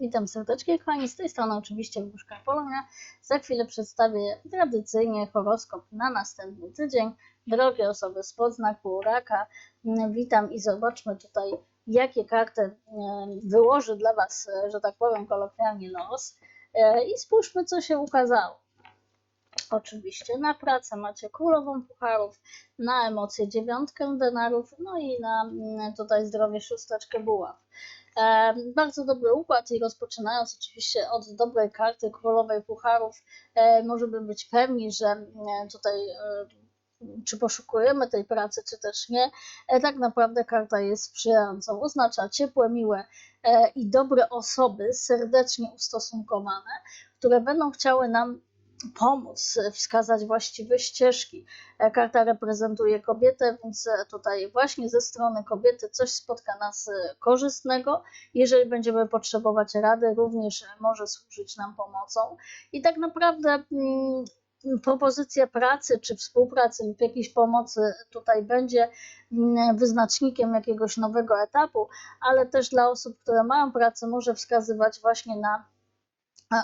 Witam serdecznie, kochani. Z tej strony oczywiście Wróżka Polonia. Za chwilę przedstawię tradycyjnie horoskop na następny tydzień. Drogie osoby z podznaku raka, witam i zobaczmy tutaj, jakie karty mm, wyłoży dla Was, e, że tak powiem kolokwialnie, los. E, I spójrzmy, co się ukazało. Oczywiście na pracę macie królową pucharów, na emocje dziewiątkę denarów, no i na mm, tutaj zdrowie szósteczkę buław. Bardzo dobry układ i rozpoczynając oczywiście od dobrej karty królowej pucharów, możemy być pewni, że tutaj czy poszukujemy tej pracy, czy też nie, e, tak naprawdę karta jest sprzyjającą. Oznacza ciepłe, miłe e, i dobre osoby, serdecznie ustosunkowane, które będą chciały nam pomóc, wskazać właściwe ścieżki. E, Karta reprezentuje kobietę, więc e, tutaj właśnie ze strony kobiety coś spotka nas e, korzystnego. Jeżeli będziemy potrzebować rady, również może służyć nam pomocą. I tak naprawdę mm, propozycja pracy czy współpracy lub jakiejś pomocy tutaj będzie mm, wyznacznikiem jakiegoś nowego etapu, ale też dla osób, które mają pracę, może wskazywać właśnie na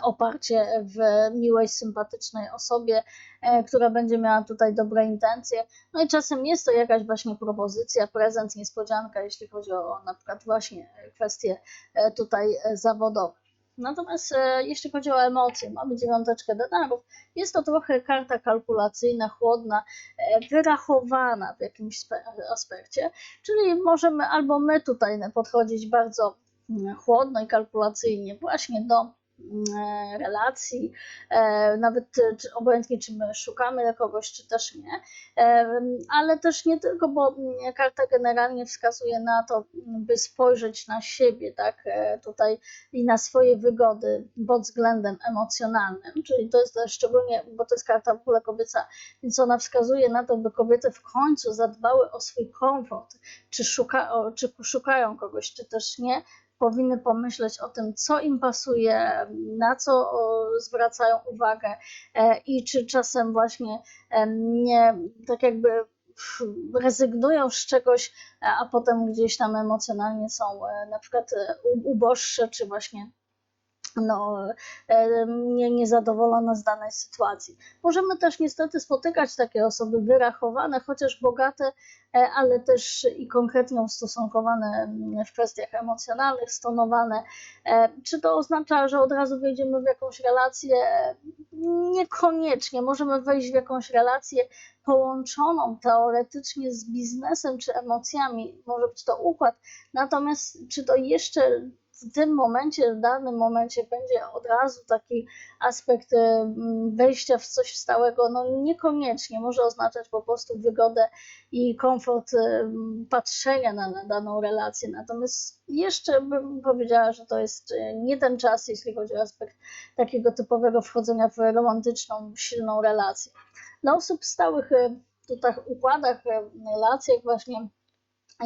oparcie w miłej, sympatycznej osobie, e, która będzie miała tutaj dobre intencje. No i czasem jest to jakaś właśnie propozycja, prezent, niespodzianka, jeśli chodzi o na przykład właśnie kwestie e, tutaj e, zawodowe. Natomiast e, jeśli chodzi o emocje, mamy dziewiąteczkę denarów, jest to trochę karta kalkulacyjna, chłodna, e, wyrachowana w jakimś spe- aspekcie, czyli możemy albo my tutaj podchodzić bardzo mm, chłodno i kalkulacyjnie właśnie do relacji, e, nawet e, obojętnie czy my szukamy kogoś, czy też nie, E, ale też nie tylko, bo mm, karta generalnie wskazuje na to, by spojrzeć na siebie, tak, tutaj i na swoje wygody pod względem emocjonalnym, czyli to jest szczególnie, bo to jest karta w ogóle kobieca, więc ona wskazuje na to, by kobiety w końcu zadbały o swój komfort, czy, szuka, czy szukają kogoś, czy też nie, powinny pomyśleć o tym, co im pasuje, na co zwracają uwagę e, i czy czasem właśnie em, nie tak jakby rezygnują z czegoś, a a potem gdzieś tam emocjonalnie są e, na przykład e, uboższe, czy właśnie no, e, nie, niezadowolone z danej sytuacji. Możemy też niestety spotykać takie osoby wyrachowane, chociaż bogate, e, ale też i konkretnie ustosunkowane mm, w kwestiach emocjonalnych, stonowane. E, Czy to oznacza, że od razu wejdziemy w jakąś relację? Niekoniecznie. Możemy wejść w jakąś relację połączoną teoretycznie z biznesem czy emocjami. Może być to układ. Natomiast czy to jeszcze w tym momencie, w danym momencie będzie od razu taki aspekt em, wejścia w coś stałego, no niekoniecznie, może oznaczać po prostu wygodę i komfort em, patrzenia na, na daną relację. Natomiast jeszcze bym powiedziała, że to jest e, nie ten czas, jeśli chodzi o aspekt takiego typowego wchodzenia w romantyczną, silną relację. Dla osób stałych e, tutaj układach, e, relacjach właśnie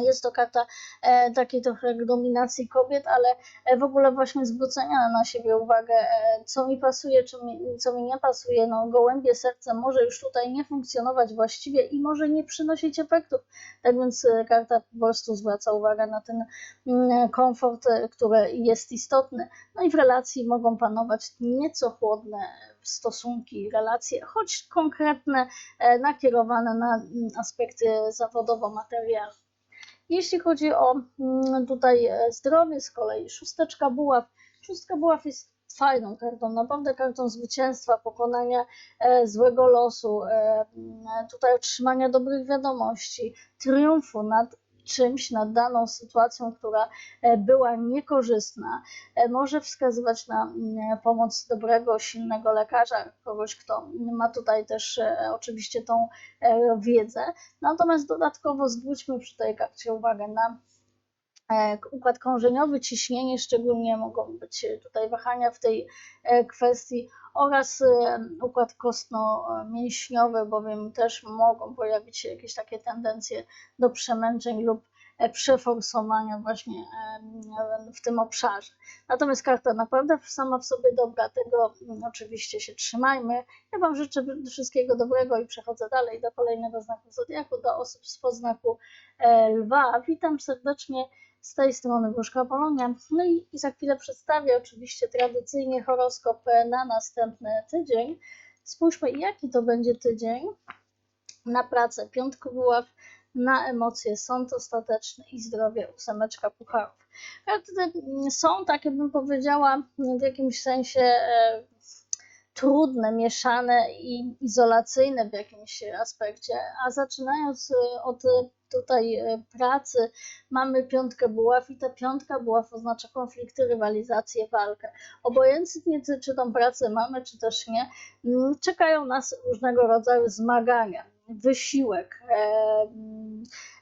jest to karta e, takiej trochę dominacji kobiet, ale e, w ogóle właśnie zwrócenia na siebie uwagę, e, co mi pasuje, mi, co mi nie pasuje. No, gołębie serce może już tutaj nie funkcjonować właściwie i może nie przynosić efektów. Tak więc e, karta po prostu zwraca uwagę na ten mm, komfort, e, który jest istotny. No i w relacji mogą panować nieco chłodne stosunki, relacje, choć konkretne, e, nakierowane na mm, aspekty zawodowo-materialne. Jeśli chodzi o mm, tutaj e, zdrowie, z kolei szósteczka buław. Szóstka buław jest fajną kartą, naprawdę kartą zwycięstwa, pokonania e, złego losu, e, mm, tutaj otrzymania dobrych wiadomości, triumfu nad czymś, nad daną sytuacją, która e, była niekorzystna. E, Może wskazywać na mm, pomoc dobrego, silnego lekarza, kogoś, kto ma tutaj też e, oczywiście tą wiedzę. Natomiast dodatkowo zwróćmy przy tej karcie uwagę na układ krążeniowy, ciśnienie, szczególnie mogą być tutaj wahania w tej e, kwestii oraz e, układ kostno-mięśniowy, bowiem też mogą pojawić się jakieś takie tendencje do przemęczeń lub e, przeforsowania właśnie e, w tym obszarze. Natomiast karta naprawdę sama w sobie dobra, tego oczywiście się trzymajmy. Ja Wam życzę wszystkiego dobrego i przechodzę dalej do kolejnego znaku zodiaku, do osób z podznaku e, lwa. Witam serdecznie Z tej strony Wróżka Polonia. No i, i za chwilę przedstawię oczywiście tradycyjnie horoskop na następny tydzień. Spójrzmy, jaki to będzie tydzień na pracę. Piątku buław, na emocje, sąd ostateczny i zdrowie, ósemeczka pucharów. Karty są takie, bym powiedziała, w jakimś sensie e, trudne, mieszane i izolacyjne w jakimś aspekcie, a zaczynając e, od e, tutaj e, pracy, mamy piątkę buław i ta piątka buław oznacza konflikty, rywalizację, walkę. Obojętnie czy- czy tą pracę mamy, czy też nie, mm, czekają nas różnego rodzaju zmagania, wysiłek, e,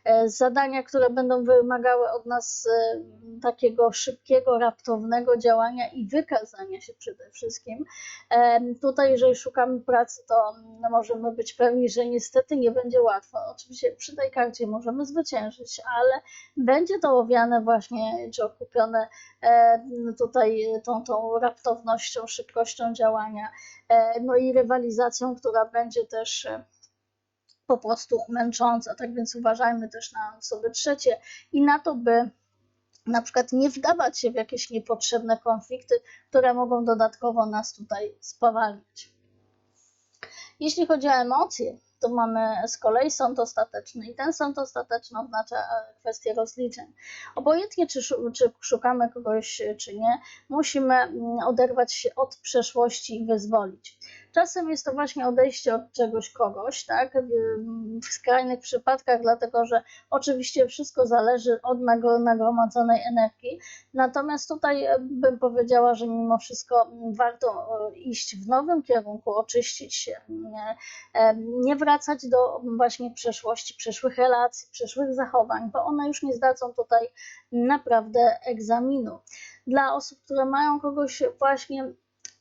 e, zadania, które będą wymagały od nas e, takiego szybkiego, raptownego działania i wykazania się przede wszystkim. Tutaj, jeżeli szukamy pracy, to mm, możemy być pewni, że niestety nie będzie łatwo. Oczywiście przy tej karcie możemy zwyciężyć, ale będzie to owiane właśnie, czy okupione tutaj tą, tą raptownością, szybkością działania, no i rywalizacją, która będzie też po prostu męcząca. Tak więc uważajmy też na osoby trzecie i na to, by na przykład nie wdawać się w jakieś niepotrzebne konflikty, które mogą dodatkowo nas tutaj spowalniać. Jeśli chodzi o emocje, to mamy z kolei sąd ostateczny i ten sąd ostateczny oznacza e, kwestię rozliczeń. Obojętnie czy, czy szukamy kogoś, e, czy nie, musimy mm, oderwać się od przeszłości i wyzwolić. Czasem jest to właśnie odejście od czegoś kogoś, tak? W- skrajnych przypadkach, dlatego że oczywiście wszystko zależy od nagro- nagromadzonej energii. Natomiast tutaj e, bym powiedziała, że mimo wszystko warto e, iść w nowym kierunku, oczyścić się, nie, e, nie wracać do właśnie przeszłości, przeszłych relacji, przeszłych zachowań, bo one już nie zdadzą tutaj naprawdę egzaminu. Dla osób, które mają kogoś właśnie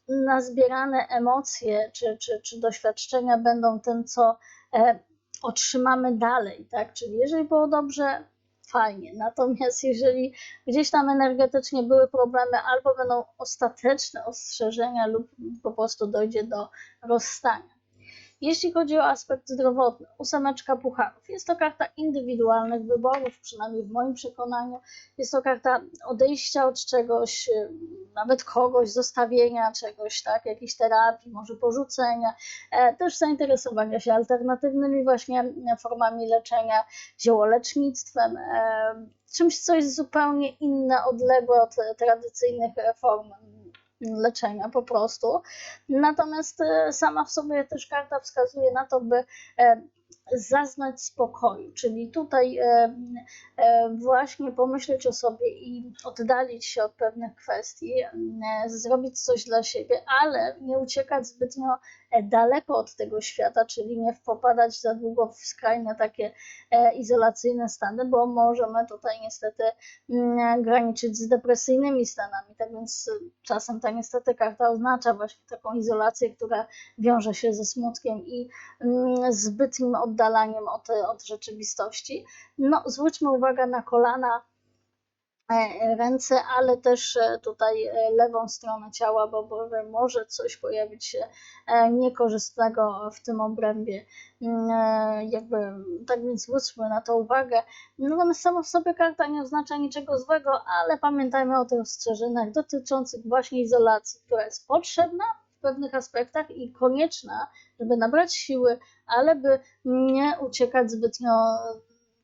nazbierane emocje czy, czy, czy doświadczenia będą tym, co e, otrzymamy dalej, tak? Czyli jeżeli było dobrze, fajnie. Natomiast jeżeli gdzieś tam energetycznie były problemy, albo będą ostateczne ostrzeżenia, lub po prostu dojdzie do rozstania. Jeśli chodzi o aspekt zdrowotny, ósemeczka pucharów. Jest to karta indywidualnych wyborów, przynajmniej w moim przekonaniu. Jest to karta odejścia od czegoś, y, nawet kogoś, zostawienia czegoś, tak, jakiejś terapii, może porzucenia, e, też zainteresowania się alternatywnymi właśnie formami leczenia, ziołolecznictwem, e, czymś, co jest zupełnie inne, odległe od tradycyjnych form leczenia po prostu. Natomiast e, sama w sobie też karta wskazuje na to, by e, zaznać spokoju, czyli tutaj właśnie pomyśleć o sobie i oddalić się od pewnych kwestii, zrobić coś dla siebie, ale nie uciekać zbytnio e, daleko od tego świata, czyli nie popadać za długo w skrajne takie e, izolacyjne stany, bo możemy tutaj niestety mm, graniczyć z depresyjnymi stanami. Tak więc czasem ta niestety karta oznacza właśnie taką izolację, która wiąże się ze smutkiem i mm, zbytnim oddalaniem od, od rzeczywistości. No, zwróćmy uwagę na kolana, e, ręce, ale też e, tutaj e, lewą stronę ciała, bo może coś pojawić się niekorzystnego w tym obrębie. Mm, Jakby, tak więc zwróćmy na to uwagę. Natomiast sama w sobie karta nie oznacza niczego złego, ale pamiętajmy o tych ostrzeżeniach dotyczących właśnie izolacji, która jest potrzebna pewnych aspektach i konieczna, żeby nabrać siły, ale by nie uciekać zbytnio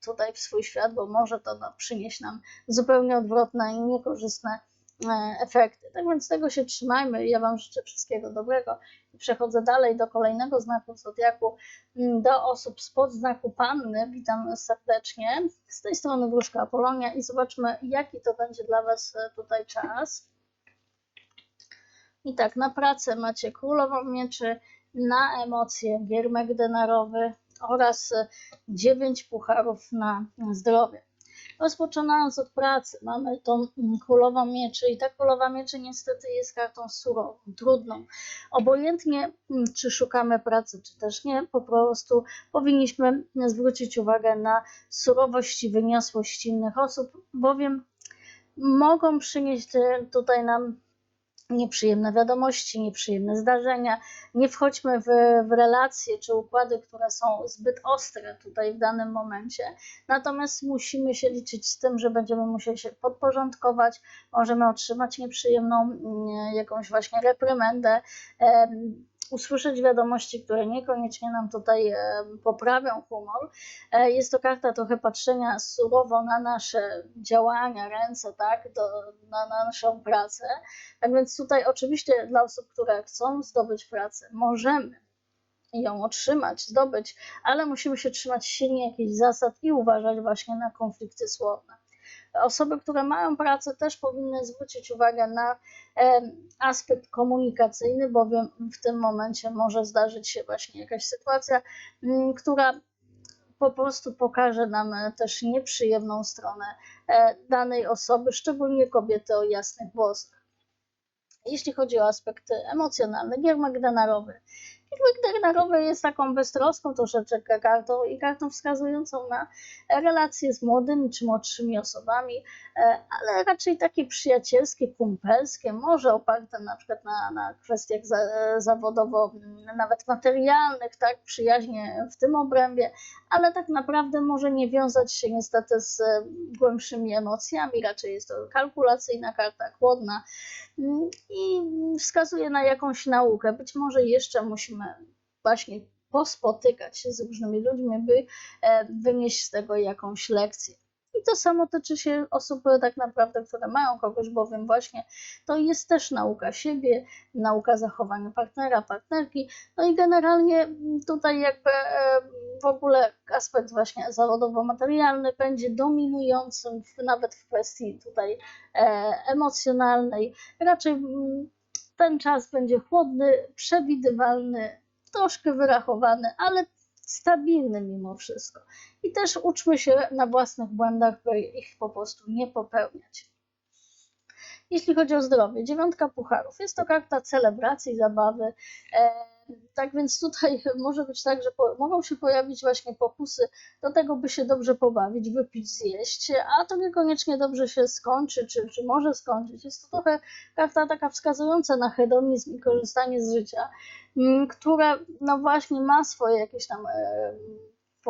tutaj w swój świat, bo może to no, przynieść nam zupełnie odwrotne i niekorzystne e, efekty. Tak więc tego się trzymajmy. Ja Wam życzę wszystkiego dobrego i przechodzę dalej do kolejnego znaku zodiaku, m, do osób spod znaku Panny. Witam serdecznie. Z tej strony Wróżka Apolonia i zobaczmy, jaki to będzie dla Was e, tutaj czas. I tak, na pracę macie królową mieczy, na emocje giermek denarowy oraz e, dziewięć pucharów na zdrowie. Rozpoczynając od pracy, mamy tą królową mieczy i ta królowa mieczy niestety jest kartą surową, trudną. Obojętnie czy szukamy pracy, czy też nie, po prostu powinniśmy zwrócić uwagę na surowość i wyniosłość innych osób, bowiem mogą przynieść e, tutaj nam nieprzyjemne wiadomości, nieprzyjemne zdarzenia. Nie wchodźmy w, w relacje czy układy, które są zbyt ostre tutaj w danym momencie. Natomiast musimy się liczyć z tym, że będziemy musieli się podporządkować, możemy otrzymać nieprzyjemną mm, jakąś właśnie reprymendę. Usłyszeć wiadomości, które niekoniecznie nam tutaj em, poprawią humor. E, Jest to karta trochę patrzenia surowo na nasze działania, ręce, tak, do, na, na naszą pracę. Tak więc tutaj oczywiście dla osób, które chcą zdobyć pracę, możemy ją otrzymać, zdobyć, ale musimy się trzymać silnie jakichś zasad i uważać właśnie na konflikty słowne. Osoby, które mają pracę, też powinny zwrócić uwagę na aspekt komunikacyjny, bowiem w tym momencie może zdarzyć się właśnie jakaś sytuacja, m, która po prostu pokaże nam e, też nieprzyjemną stronę e, danej osoby, szczególnie kobiety o jasnych włosach. Jeśli chodzi o aspekt emocjonalny, gier Magdanarowy. Gier Magdanarowy jest taką beztroską troszeczkę kartą i kartą wskazującą na relacje z młodymi czy młodszymi osobami, e, ale raczej takie przyjacielskie, kumpelskie, może oparte na przykład na, na kwestiach za, zawodowo, m, nawet materialnych, tak, przyjaźnie w tym obrębie, ale tak naprawdę może nie wiązać się niestety z e, głębszymi emocjami, raczej jest to kalkulacyjna karta, chłodna mm, i wskazuje na jakąś naukę. Być może jeszcze musimy właśnie pospotykać się z różnymi ludźmi, by e, wynieść z tego jakąś lekcję. I to samo tyczy się osób e, tak naprawdę, które mają kogoś, bowiem właśnie to jest też nauka siebie, nauka zachowania partnera, partnerki. No i generalnie mm, tutaj jakby e, w ogóle aspekt właśnie zawodowo-materialny będzie dominującym nawet w kwestii tutaj emocjonalnej. Raczej mm, ten czas będzie chłodny, przewidywalny, troszkę wyrachowany, ale stabilny mimo wszystko. I też uczmy się na własnych błędach, by ich po prostu nie popełniać. Jeśli chodzi o zdrowie, dziewiątka pucharów. Jest to karta celebracji, zabawy. E, tak więc tutaj może być tak, że po, mogą się pojawić właśnie pokusy do tego, by się dobrze pobawić, wypić, zjeść, a to niekoniecznie dobrze się skończy, czy, czy może skończyć. Jest to trochę karta taka wskazująca na hedonizm i korzystanie z życia, m, które no właśnie ma swoje jakieś tam e,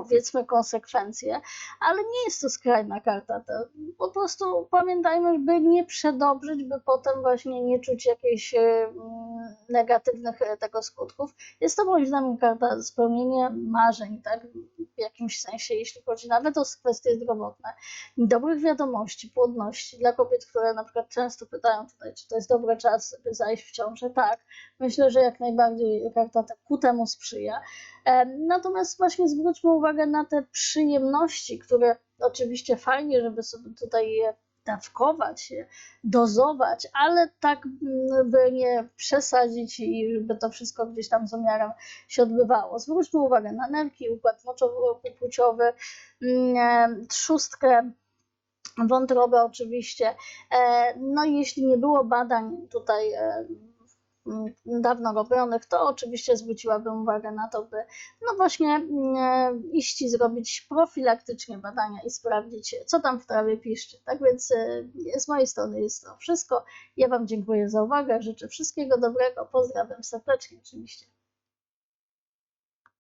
powiedzmy konsekwencje, ale nie jest to skrajna karta. To po prostu pamiętajmy, by nie przedobrzyć, by potem właśnie nie czuć jakichś e, mm, negatywnych e, tego skutków. Jest to moim zdaniem karta spełnienia marzeń, tak? W jakimś sensie, jeśli chodzi nawet o kwestie zdrowotne. Dobrych wiadomości, płodności dla kobiet, które na przykład często pytają tutaj, czy to jest dobry czas, by zajść w ciążę. Tak, myślę, że jak najbardziej karta te- ku temu sprzyja. E, Natomiast właśnie zwróćmy uwagę na te przyjemności, które oczywiście fajnie, żeby sobie tutaj je dawkować, dozować, ale tak, mm, by nie przesadzić i żeby to wszystko gdzieś tam z umiarem się odbywało. Zwróćmy uwagę na nerki, układ moczowo-płciowy, mm, e, trzustkę, wątrobę oczywiście. E, No i jeśli nie było badań tutaj e, dawno robionych, to oczywiście zwróciłabym uwagę na to, by no właśnie mm, iść i zrobić profilaktycznie badania i sprawdzić, co tam w trawie piszczy. Tak więc e, z mojej strony jest to wszystko. Ja Wam dziękuję za uwagę, życzę wszystkiego dobrego, pozdrawiam serdecznie oczywiście.